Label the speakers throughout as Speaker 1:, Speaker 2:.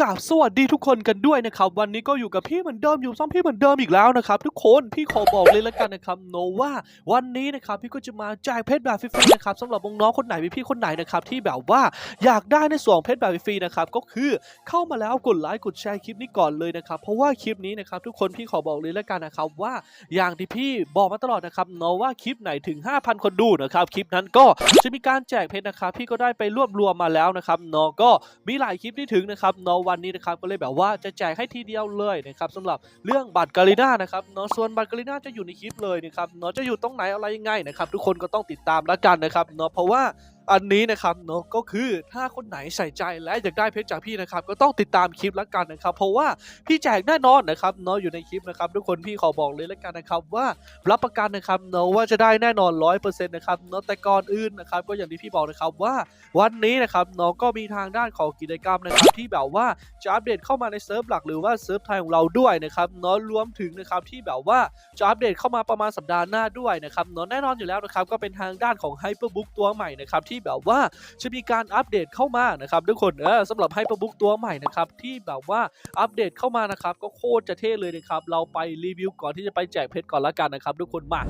Speaker 1: กราบสวัสดีทุกคนกันด้วยนะครับ วันนี้ก็อยู่กับพี่เหมือนเดิมอยู่ซ่อมพี่เหมือนเดิมอีกแล้วนะครับ ทุกคนพี่ขอบอกเลยละกันนะครับโนว่าวันนี้นะครับพี่ก็จะมาแจกเพชรแบบฟรีๆนะครับสำหรับน้องๆคนไหนพี่คนไหนนะครับที่แบบว่าอยากได้ในส่วนของเพชรแบบฟรีๆนะครับก็คือเข้ามาแล้วกดไลค์กดแชร์คลิปนี้ก่อนเลยนะครับเพราะว่าคลิปนี้นะครับทุกคนพี่ขอบอกเลยละกันนะครับว่าอย่างที่พี่บอกมาตลอดนะครับโนว่าคลิปไหนถึง 5,000 คนดูนะครับคลิปนั้นก็จะมีการแจกเพชรนะครับพี่ก็ได้ไปรวบรวมมาแล้วนะครับโนก็มีหลายคลิปที่ถึงนะครับเนวันนี้นะครับก็เลยแบบว่าจะแจกให้ทีเดียวเลยนะครับสำหรับเรื่องบัตรกาลิน่านะครับเนาะส่วนบัตรกาลิน่าจะอยู่ในคลิปเลยนะครับเนาะจะอยู่ตรงไหนอะไรยังไงนะครับทุกคนก็ต้องติดตามแล้วกันนะครับเนาะเพราะว่า อันนี้นะครับเนาะก็คือถ้าคนไหนใส่ใจและอยากได้เพชรจากพี่นะครับ ก็ต้องติดตามคลิปแล้วกันนะครับ เพราะว่าพี่แจกแน่นอนนะครับเนาะอยู่ในคลิปนะครับทุกคนพี่ขอบอกเลยแล้วกันนะครับ ว่ารับประกันนะครับเนาะว่าจะได้แน่นอนร้อยเปอร์เซ็นต์นะครับเนาะแต่ก่อนอื่นนะครับ ก็อย่างที่พี่บอกนะครับว่าวันนี้นะครับเน้องก็มีทางด้านของกิจกรรมนะครับ ที่แบบว่าจะอัปเดตเข้ามาในเซิร์ฟหลักหรือว่าเซิร์ฟไทยของเราด้วยนะครับเนาะรวมถึงนะครับที่แบบว่าจะอัปเดตเข้ามาประมาณสัปดาห์หน้าด้วยนะครับเนาะแน่นอนอยู่แล้วนะครับก็เป็นทางด้านของ Hyperbook ตัวใหม่นะครับที่ที่แบบว่าจะมีการอัปเดตเข้ามานะครับทุกคนเออสำหรับไฮเปอร์บุ๊กตัวใหม่นะครับที่แบบว่าอัปเดตเข้ามานะครับก็โคตรจะเท่เลยนะครับเราไปรีวิวก่อนที่จะไปแจกเพชรก่อนละกันนะครับทุกคนมา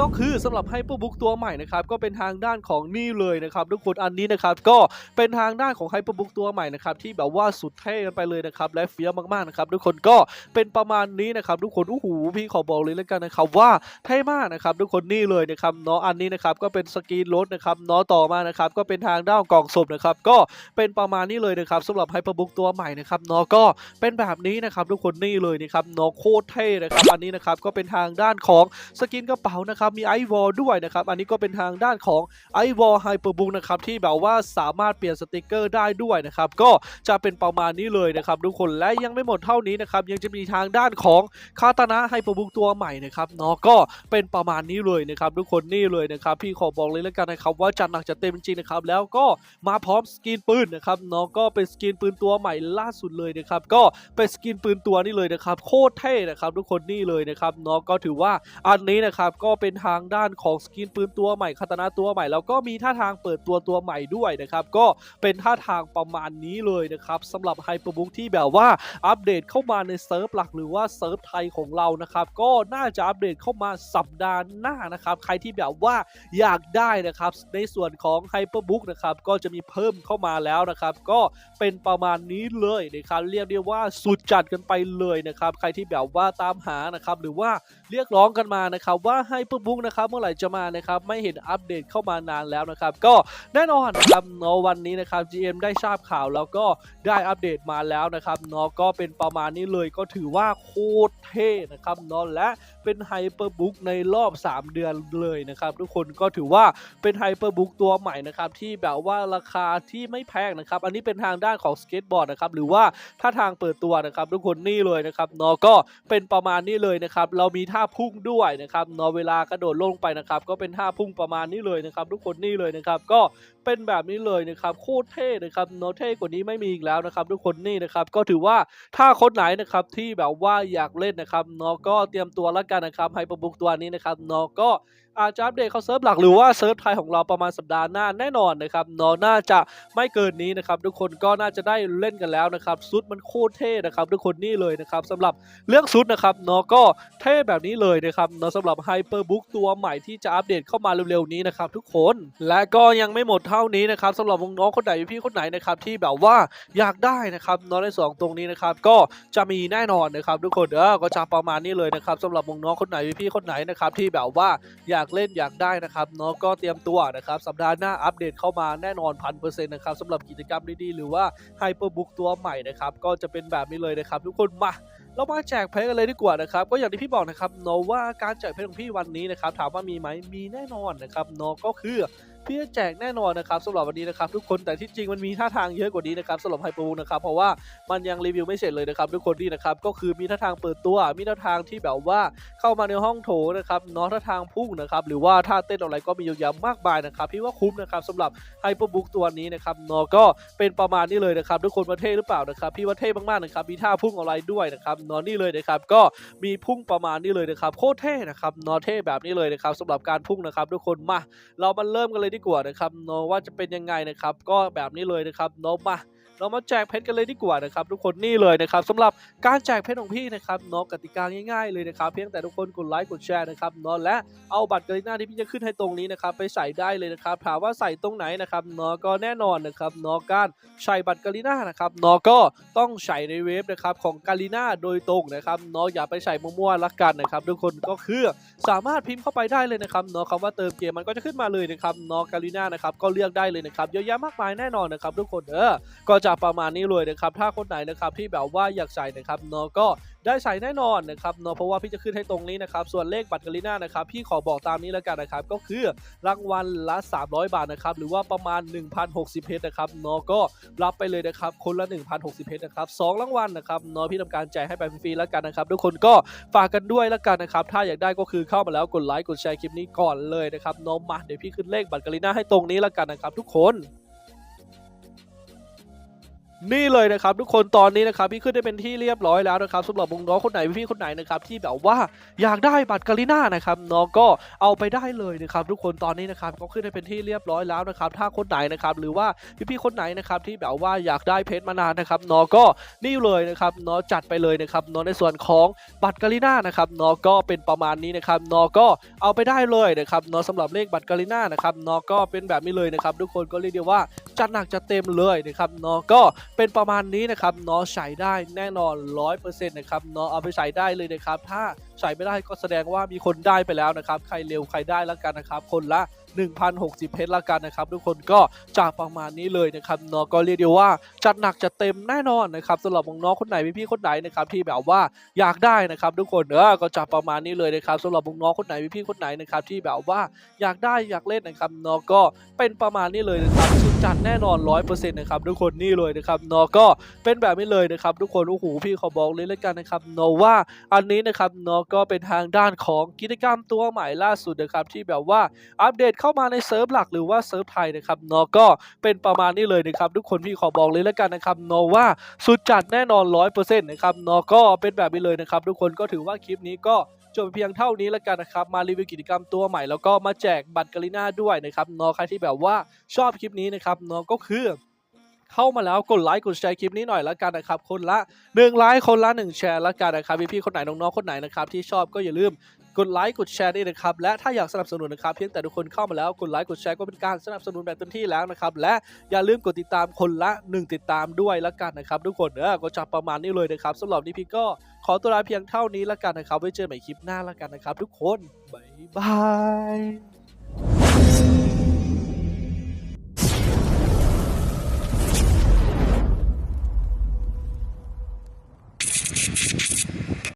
Speaker 1: ก็คือสำหรับไฮเปอร์บุ๊กตัวใหม่นะครับก็เป็นทางด้านของนี่เลยนะครับทุกคนอันนี้นะครับก็เป็นทางด้านของไฮเปอร์บุ๊กตัวใหม่นะครับที่แบบว่าสุดเท่กันไปเลยนะครับและเฟี้ยวมากๆนะครับทุกคนก็เป็นประมาณนี้นะครับทุกคนโอ้โหพี่ขอบอกเลยแล้วกันนะครับว่าเท่มากนะครับทุกคนนี่เลยนะครับเนาะอันนี้นะครับก็เป็นสกีนรถนะครับเนาะต่อมานะครับก็เป็นทางด้านกล่องศพนะครับก็เป็นประมาณนี้เลยนะครับสำหรับไฮเปอร์บุ๊กตัวใหม่นะครับเนาะก็เป็นแบบนี้นะครับทุกคนนี่เลยนะครับเนาะโคตรเท่นะครับอันนี้นะครับก็เป็นทางด้านของสกินกระเป๋านะครับมีไอวอลด้วยนะครับอันนี้ก็เป็นทางด้านของไอวอลไฮเปอร์บุกนะครับที่แบบว่าสามารถเปลี่ยนสติกเกอร์ได้ด้วยนะครับก็จะเป็นประมาณนี้เลยนะครับทุกคนและยังไม่หมดเท่านี้นะครับยังจะมีทางด้านของคาตานะไฮเปอร์บุกตัวใหม่นะครับเนาะก็เป็นประมาณนี้เลยนะครับทุกคนนี่เลยนะครับพี่ขอบอกเลยแล้วกันนะครับว่าจัดหนักจัดเต็มจริงนะครับแล้วก็มาพร้อมสกินปืนนะครับเนาะก็เป็นสกินปืนตัวใหม่ล่าสุดเลยนะครับก็เป็นสกินปืนตัวนี้เลยนะครับโคตรเท่นะครับทุกคนนี่เลยนะครับเนาะก็ถือว่าอันนี้นะครับก็เป็นทางด้านของสกินปืนตัวใหม่คาตานะตัวใหม่แล้วก็มีท่าทางเปิดตัวตัวใหม่ด้วยนะครับก็เป็นท่าทางประมาณนี้เลยนะครับสำหรับไฮเปอร์บุ๊กที่แบบว่าอัปเดตเข้ามาในเซิร์ฟหลักหรือว่าเซิร์ฟไทยของเรานะครับก็น่าจะอัปเดตเข้ามาสัปดาห์หน้านะครับใครที่แบบว่าอยากได้นะครับในส่วนของไฮเปอร์บุ๊กนะครับก็จะมีเพิ่มเข้ามาแล้วนะครับก็เป็นประมาณนี้เลยนะครับเรียกได้ว่าสุดจัดกันไปเลยนะครับใครที่แบบว่าตามหานะครับหรือว่าเรียกร้องกันมานะครับว่าให้ปุ๊บบุ๊กนะครับเมื่อไหร่จะมานะครับไม่เห็นอัปเดตเข้ามานานแล้วนะครับก็แน่นอนนะครับเนาะวันนี้นะครับ GM ได้ทราบข่าวแล้วก็ได้อัปเดตมาแล้วนะครับเนาะก็เป็นประมาณนี้เลยก็ถือว่าโคตรเท่นะครับเนาะและ เป็นไฮเปอร์บุ๊กในรอบ 3 เดือนเลยนะครับ ทุกคนก็ถือว่าเป็นไฮเปอร์บุ๊กตัวใหม่นะครับ ที่แบบว่าราคาที่ไม่แพงนะครับ อันนี้เป็นทางด้านของสเก็ตบอร์ดนะครับ หรือว่าถ้าทางเปิดตัวนะครับ ทุกคนนี่เลยนะครับเนาะก็เป็นประมาณนี้เลยนะครับ เรามีท่าพุ่งด้วยนะครับเนาะเวลากระโดดลงไปนะครับ ก็เป็นท่าพุ่งประมาณนี้เลยนะครับ ทุกคนนี่เลยนะครับ ก็ เป็นแบบนี้เลยนะครับโคตรเท่นะครับโนเท่กว่านี้ไม่มีอีกแล้วนะครับ ทุกคนนี่นะครับก็ถือว่าถ้าคนไหนนะครับที่แบบว่าอยากเล่นนะครับเนาะก็เตรียมตัวแล้วกันนะครับไฮเปอร์บุ๊กตัวนี้นะครับเนาะก็ อาจจะอัปเดตเข้าเซิร์ฟหลักหรือว่าเซิร์ฟไทยของเราประมาณสัปดาห์หน้าแน่นอนนะครับนาะน่าจะไม่เกินนี้นะครับทุกคนก็น่าจะได้เล่นกันแล้วนะครับซุดมันโคตรเท่นะครับทุกคนนี่เลยนะครับสำหรับเรื่องซุดนะครับนาะก็เท่แบบนี้เลยนะครับนาะสำหรับไฮเปอร์บุ๊กตัวใหม่ที่จะอัปเดตเข้ามาเร็วๆนี้นะครับทุกคนและก็ยังไม่หมดเท่านี้นะครับสำหรับน้องคนไหนพี่คนไหนนะครับที่แบบว่าอยากได้นะครับนาะในสองตรงนี้นะครับก็จะมีแน่นอนนะครับทุกคนเออก็จะประมาณนี้เลยนะครับสำหรับน้องคนไหนพี่คนไหนนะครับที่แบบว่าอยากเล่นอยากได้นะครับเนาะก็เตรียมตัวนะครับสัปดาห์หน้าอัปเดตเข้ามาแน่นอนพันเปอร์เซ็นต์นะครับสำหรับกิจกรรมดีๆหรือว่าไฮเปอร์บุ๊กตัวใหม่นะครับก็จะเป็นแบบนี้เลยนะครับทุกคนมาเรามาแจกเพชรกันเลยดีกว่านะครับ ก็อย่างที่พี่บอกนะครับเนาะว่าการแจกเพชรของพี่วันนี้นะครับถามว่ามีไหมมีแน่นอนนะครับเนาะก็คือ พี่จะแจกแน่นอนนะครับสำหรับวันนี้นะครับทุกคนแต่ที่จริงมันมีท่าทางเยอะกว่านี้นะครับสำหรับไฮเปอร์นะครับเพราะว่ามันยังรีวิวไม่เสร็จเลยนะครับทุกคนนี่นะครับก็คือมีท่าทางเปิดตัว มีท่าทางที่แบบว่าเข้ามาในห้องโถนะครับนาะท่าทางพุ่งนะครับหรือว่าท่าเต้นอะไรก็มีเยอะแยะมากมายนะครับพี่ว่าคุ้มนะครับสำหรับไฮเปอร์บุ๊กตัวนี้นะครับนาะก็เป็นประมาณนี้เลยนะครับทุกคนประเทศหรือเปล่านะครับพี่ว่าเท่มากๆนะครับมีท่าพุ่งอะไรด้วยนะครับนาะนี่เลยนะครับก็มีพุ่งประมาณนี้เลยนะครับโคตรเท่นะครับนาะเท่แบบนี้เลยนะครับสำหรับการพุ่งนะครับทุกคนมาเรามาเริ่มกันเลยดีกว่านะครับเนาะว่าจะเป็นยังไงนะครับ ก็แบบนี้เลยนะครับเนาะมา เรามาแจกเพชรกันเลยดีกว่านะครับทุกคนนี่เลยนะครับสำหรับการแจกเพชรของพี่นะครับเนาะกติกาง่ายๆเลยนะครับเพียงแต่ทุกคนกดไลค์กดแชร์นะครับเนาะและเอาบัตรกาลิน่าที่พี่จะขึ้นให้ตรงนี้นะครับไปใส่ได้เลยนะครับถามว่าใส่ตรงไหนนะครับเนาะก็แน่นอนนะครับเนาะการใส่บัตรกาลิน่านะครับเนาะก็ต้องใส่ในเว็บนะครับของกาลิน่าโดยตรงนะครับเนาะอย่าไปใส่มั่วๆละกันนะครับทุกคนก็คือสามารถพิมพ์เข้าไปได้เลยนะครับเนาะคำว่าเติมเกมมันก็จะขึ้นมาเลยนะครับเนาะกาลิน่านะครับก็เลือกได้เลยนะครับเยอะแยะมากมายแน่นอนนะครับทุกคนเออก็จะประมาณนี้เลยนะครับ ถ้าคนไหนนะครับที่แบบว่าอยากใส่นะครับเนาะก็ได้ใส่แน่นอนนะครับเนาะเพราะว่าพี่จะขึ้นให้ตรงนี้นะครับ ส่วนเลขบัตรกาลิน่านะครับพี่ขอบอกตามนี้แล้วกันนะครับ ก็คือรางวัลละ 300 บาทนะครับ หรือว่าประมาณ 1,060เพชรนะครับเนาะก็รับไปเลยนะครับ คนละ 1,060เพชรนะครับสองรางวัลนะครับเนาะพี่ทำการแจกให้ไปฟรีๆแล้วกันนะครับทุกคนก็ฝากกันด้วยแล้วกันนะครับ ถ้าอยากได้ก็คือเข้ามาแล้วกดไลค์กดแชร์คลิปนี้ก่อนเลยนะครับเนาะมาเดี๋ยวพี่ขึ้นเลขบัตรกาลิน่าให้ตรงนี้แล้วกันนะครับ ทุกคน นี่เลยนะครับทุกคนตอนนี้นะครับพี่ขึ้นได้เป็นที่เรียบร้อยแล้วนะครับสำหรับวงน้องคนไหนพี่คนไหนนะครับที่แบบว่าอยากได้บัตรกาลิน่านะครับน้องก็เอาไปได้เลยนะครับทุกคนตอนนี้นะครับก็ขึ้นได้เป็นที่เรียบร้อยแล้วนะครับถ้าคนไหนนะครับหรือว่าพี่ๆคนไหนนะครับที่แบบว่าอยากได้เพชรมานานนะครับน้องก็นี่เลยนะครับน้องจัดไปเลยนะครับน้องในส่วนของบัตรกาลิน่านะครับน้องก็เป็นประมาณนี้นะครับน้องก็เอาไปได้เลยนะครับน้องสำหรับเลขบัตรกาลิน่านะครับน้องก็เป็นแบบนี้เลยนะครับทุกคนก็เรียกได้ว่าจัดหนักจัดเต็มเลยนะครับน้องก็เป็นประมาณนี้นะครับเนาะใส่ได้แน่นอน 100%นะครับเนาะเอาไปใส่ได้เลยนะครับ ถ้าใส่ไม่ได้ก็แสดงว่ามีคนได้ไปแล้วนะครับ ใครเร็วใครได้แล้วกันนะครับ คนละ 1,060 เพชรละกันนะครับ ทุกคนก็จากประมาณนี้เลยนะครับเนาะก็เรียกได้ว่าจัดหนักจัดเต็มแน่นอนนะครับสำหรับน้องๆคนไหนพี่ๆคนไหนนะครับที่แบบว่าอยากได้นะครับ ทุกคนเออก็จะประมาณนี้เลยนะครับสำหรับน้องๆคนไหนพี่ๆคนไหนนะครับที่แบบว่าอยากได้อยากเล่นนะครับเนาะก็เป็นประมาณนี้เลยนะครับสุดจัดแน่นอน100%นะครับทุกคนนี่เลยนะครับเนาะก็เป็นแบบนี้เลยนะครับ ทุกคนโอ้โหพี่ขอบอกเลยแล้วกันนะครับเนาะว่าอันนี้นะครับเนาะก็เป็นทางด้านของกิจกรรมตัวใหม่ล่าสุดนะครับที่แบบว่าอัปเดตเข้า้ามาในเซิร์ฟหลักหรือว่าเซิร์ฟไทยนะครับเนาะก็เป็นประมาณนี้เลยนะครับทุกคนพี่ขอบอกเลยแล้วกันนะครับเนาะว่าสุดจัดแน่นอนร้อยเปอร์เซ็นะครับเนาะก็เป็นแบบนี้เลยนะครับทุกคนก็ถือว่าคลิปนี้ก็จบเพียงเท่านี้แล้วกันนะครับ มารีวิวกิจกรรมตัวใหม่แล้วก็มาแจกบัตรกาลิน่าด้วยนะครับเนาะใครที่แบบว่าชอบคลิปนี้นะครับเนาะก็คือ เข้ามาแล้วกดไลค์กดแชร์คลิปนี้หน่อยละกันนะครับ คนละ1ไลค์คนละ1แชร์ละกันนะครับพี่ๆคนไหนน้องๆคนไหนนะครับที่ชอบก็อย่าลืมกดไลค์กดแชร์ด้วยนะครับและถ้าอยากสนับสนุนนะครับเพียงแต่ทุกคนเข้ามาแล้วกดไลค์กดแชร์ก็เป็นการสนับสนุนแบบเต็มที่แล้วนะครับและอย่าลืมกดติดตามคนละ 1 ติดตามด้วยละกันนะครับทุกคนเออก็จะประมาณนี้เลยนะครับสำหรับนี้พี่ก็ขอตัวลาเพียงเท่านี้ละกันนะครับไว้เจอใหม่คลิปหน้าละกันนะครับ ทุกคนบ๊ายบาย